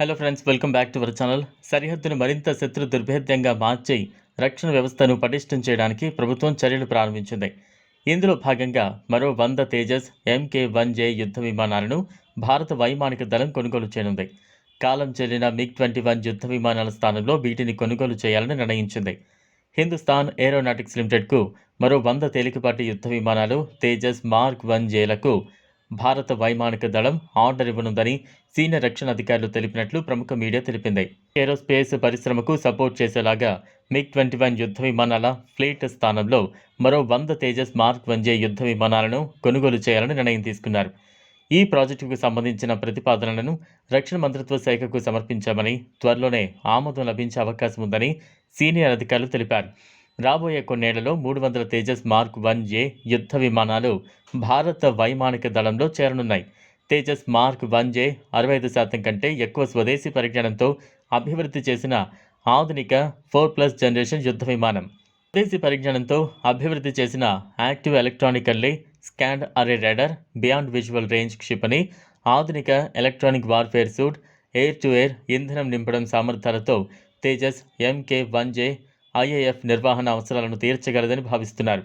Hello friends welcome back to our channel సరిహద్దును మరింత శత్రు దుర్భేద్యంగా మార్చి రక్షణ వ్యవస్థను పటిష్టం చేయడానికి ప్రభుత్వం చర్యలు ప్రారంభించింది. ఇందులో భాగంగా మరో వంద తేజస్ ఎంకే వన్ జే యుద్ధ విమానాలను భారత వైమానిక దళం కొనుగోలు చేయనుంది. కాలం చెల్లిన మిగ్ ట్వంటీ వన్ యుద్ధ విమానాల స్థానంలో వీటిని కొనుగోలు చేయాలని నిర్ణయించింది. హిందుస్థాన్ ఏరోనాటిక్స్ లిమిటెడ్కు మరో వంద తేలికపాటి యుద్ధ విమానాలు తేజస్ మార్క్ వన్ జేలకు భారత వైమానిక దళం ఆర్డర్ ఇవ్వనుందని సీనియర్ రక్షణ అధికారులు తెలిపినట్లు ప్రముఖ మీడియా తెలిపింది. ఏరోస్పేస్ పరిశ్రమకు సపోర్ట్ చేసేలాగా మిగ్ ట్వంటీ వన్ యుద్ధ విమానాల ఫ్లీట్ స్థానంలో మరో వంద తేజస్ మార్క్ వంజే యుద్ధ విమానాలను కొనుగోలు చేయాలని నిర్ణయం తీసుకున్నారు. ఈ ప్రాజెక్టుకు సంబంధించిన ప్రతిపాదనలను రక్షణ మంత్రిత్వ శాఖకు సమర్పించామని త్వరలోనే ఆమోదం లభించే అవకాశం ఉందని సీనియర్ అధికారులు తెలిపారు. రాబోయే కొన్నేళ్ళలో మూడు వందల తేజస్ మార్క్ వన్ ఏ యుద్ధ విమానాలు భారత వైమానిక దళంలో చేరనున్నాయి. తేజస్ మార్క్ వన్ జే అరవై ఐదు శాతం కంటే ఎక్కువ స్వదేశీ పరిజ్ఞానంతో అభివృద్ధి చేసిన ఆధునిక ఫోర్ ప్లస్ జనరేషన్ యుద్ధ విమానం. స్వదేశీ పరిజ్ఞానంతో అభివృద్ధి చేసిన active electronically scanned array radar beyond visual range క్షిపణి ఆధునిక electronic warfare suite air to air ఇంధనం నింపడం సామర్థ్యాలతో Tejas MK one J IAF నిర్వహణ అవసరాలను తీర్చగలదని భావిస్తున్నారు.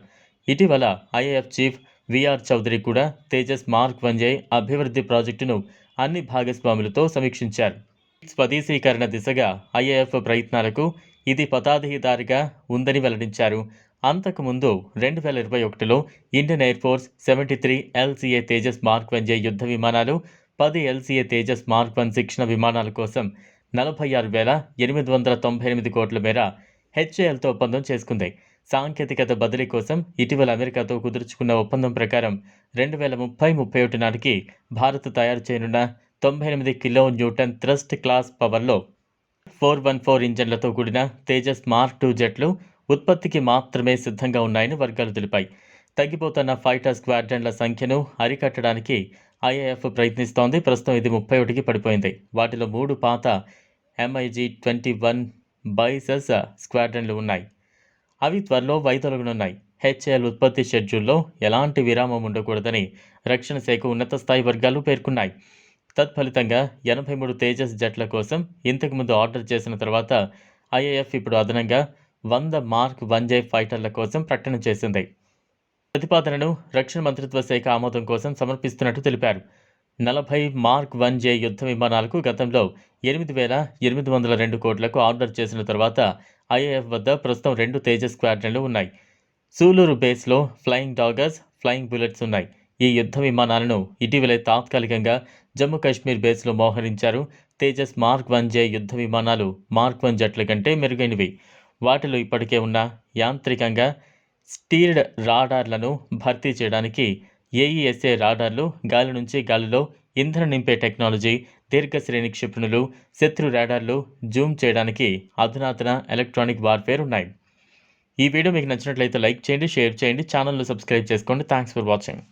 ఇటీవల ఐఏఎఫ్ చీఫ్ విఆర్ చౌదరి కూడా తేజస్ మార్క్ వంజయ్ అభివృద్ధి ప్రాజెక్టును అన్ని భాగస్వాములతో సమీక్షించారు. స్వదేశీకరణ దిశగా ఐఏఎఫ్ ప్రయత్నాలకు ఇది పతాధిదారిగా ఉందని వెల్లడించారు. అంతకుముందు రెండు వేల ఇరవై ఒకటిలో Indian air force seventy three LCA Tejas mark one J యుద్ధ విమానాలు పది ఎల్సీఏ తేజస్ మార్క్ వన్ శిక్షణ విమానాల కోసం నలభై ఆరు వేల ఎనిమిది వందల తొంభై ఎనిమిది కోట్ల మేర హెచ్ఏఎల్తో ఒప్పందం చేసుకుంది. సాంకేతికత బదిలీ కోసం ఇటీవల అమెరికాతో కుదుర్చుకున్న ఒప్పందం ప్రకారం రెండు వేల ముప్పై ముప్పై ఒకటి నాటికి భారత్ తయారు చేయనున్న తొంభై ఎనిమిది కిలో న్యూటన్ థ్రస్ట్ క్లాస్ పవర్లో ఫోర్ వన్ ఫోర్ ఇంజన్లతో కూడిన తేజస్ మార్క్ టూ జెట్లు ఉత్పత్తికి మాత్రమే సిద్ధంగా ఉన్నాయని వర్గాలు తెలిపాయి. తగ్గిపోతున్న ఫైటర్ స్క్వాడ్రన్ల సంఖ్యను అరికట్టడానికి ఐఏఎఫ్ ప్రయత్నిస్తోంది. ప్రస్తుతం ఇది ముప్పై ఒకటికి పడిపోయింది. వాటిలో మూడు పాత ఎంఐజీ ట్వంటీ వన్ బైసెస్ స్క్వాడ్రన్లు ఉన్నాయి. అవి త్వరలో వైదొలగనున్నాయి. హెచ్ఏఎల్ ఉత్పత్తి షెడ్యూల్లో ఎలాంటి విరామం ఉండకూడదని రక్షణ శాఖ ఉన్నత స్థాయి వర్గాలు పేర్కొన్నాయి. తత్ఫలితంగా ఎనభై మూడు తేజస్ జట్ల కోసం ఇంతకుముందు ఆర్డర్ చేసిన తర్వాత ఐఏఎఫ్ ఇప్పుడు అదనంగా వంద మార్క్ వన్ జే ఫైటర్ల కోసం ప్రకటన చేసింది. ప్రతిపాదనను రక్షణ మంత్రిత్వ శాఖ ఆమోదం కోసం సమర్పిస్తున్నట్టు తెలిపారు. నలభై మార్క్ వన్ జే యుద్ధ విమానాలకు గతంలో ఎనిమిది వేల ఎనిమిది వందల రెండు కోట్లకు ఆర్డర్ చేసిన తర్వాత ఐఏఎఫ్ వద్ద ప్రస్తుతం రెండు తేజస్ స్క్వాడ్రన్లు ఉన్నాయి. సూలూరు బేస్లో ఫ్లయింగ్ డాగర్స్ ఫ్లయింగ్ బుల్లెట్స్ ఉన్నాయి. ఈ యుద్ధ విమానాలను ఇటీవలే తాత్కాలికంగా జమ్మూ కాశ్మీర్ బేస్లో మోహరించారు. తేజస్ మార్క్ వన్ జే యుద్ధ విమానాలు మార్క్ వన్ జట్ల కంటే మెరుగైనవి. వాటిలో ఇప్పటికే ఉన్న యాంత్రికంగా స్టీర్డ్ రాడార్లను భర్తీ చేయడానికి ఏఈఎస్ఏ రాడార్లు గాలి నుంచి గాలిలో ఇంధనం నింపే టెక్నాలజీ దీర్ఘశ్రేణి క్షిపణులు శత్రు రాడార్లు జూమ్ చేయడానికి అధునాతన ఎలక్ట్రానిక్ వార్ఫేర్ ఉన్నాయి. ఈ వీడియో మీకు నచ్చినట్లయితే లైక్ చేయండి షేర్ చేయండి ఛానల్ను సబ్స్క్రైబ్ చేసుకోండి. Thanks for watching